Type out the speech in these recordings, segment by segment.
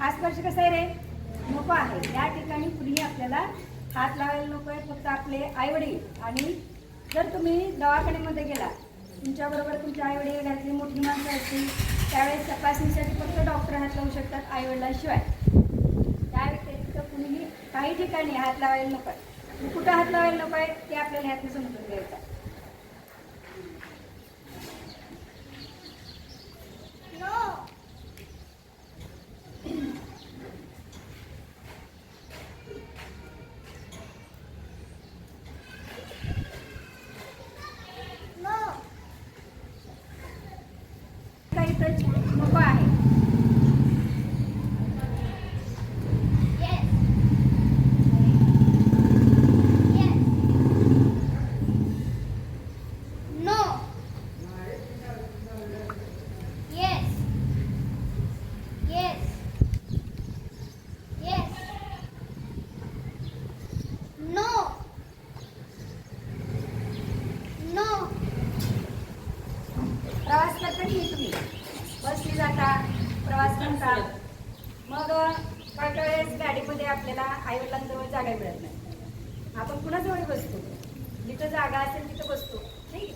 हा स्पर्श कसा आहे रे? नको आहे. या ठिकाणी कुणीही आपल्याला हात लावायला नको आहे. फक्त आपले आईवडील. आणि जर तुम्ही दवाखान्यामध्ये गेला तुमच्याबरोबर तुमच्या आईवडील घरातली मोठी माणसं असतील त्यावेळेस तपासणीसाठी फक्त डॉक्टर हात लावू शकतात आईवडिलांशिवाय. त्या व्यतिरिक्त कुणीही काही ठिकाणी हात लावायला नको आहे. कुठं हात लावायला नको आहे ते आपल्याला ह्यातनं समजून घ्यायचं आहे. काही टच नको आहे No. Yes. Yes. Yes. No. No. प्रवास करता की तुम्ही? बसने जाता प्रवास करता. मग काही वेळेस गाडीमध्ये आपल्याला आईवडिलांजवळ जागा मिळत नाही. आपण कुणाजवळ बसतो? जिथं जागा असेल तिथं बसतो नाही?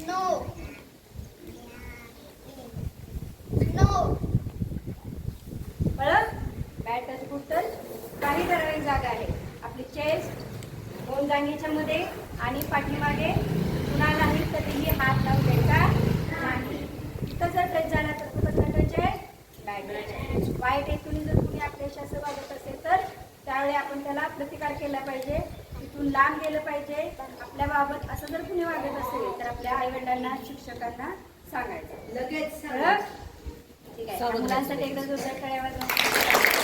No. No. कळलं बॅट टच गुड टच काही ठराविक जागा आहे. आपली चेस्ट दोन जागेच्या मध्ये आणि पाठीमागे कुणालाही कधीही हात लावू द्यायचा नाही तिथं जर टच झाला तर तो कसला टच आहे. वाईट हेतून जर कुणी आपल्याशी असं वागत असेल तर त्यावेळी आपण त्याला प्रतिकार केला पाहिजे. तिथून लांब गेलं पाहिजे. आपल्या बाबत असं जर कुणी वागत असेल तर आपल्या आईवडिलांना शिक्षकांना सांगायचं. लगेच सांगा. कळलं? ठीक आहे. मुलांसाठी एकदा जोरदार टाळ्या वाजवा.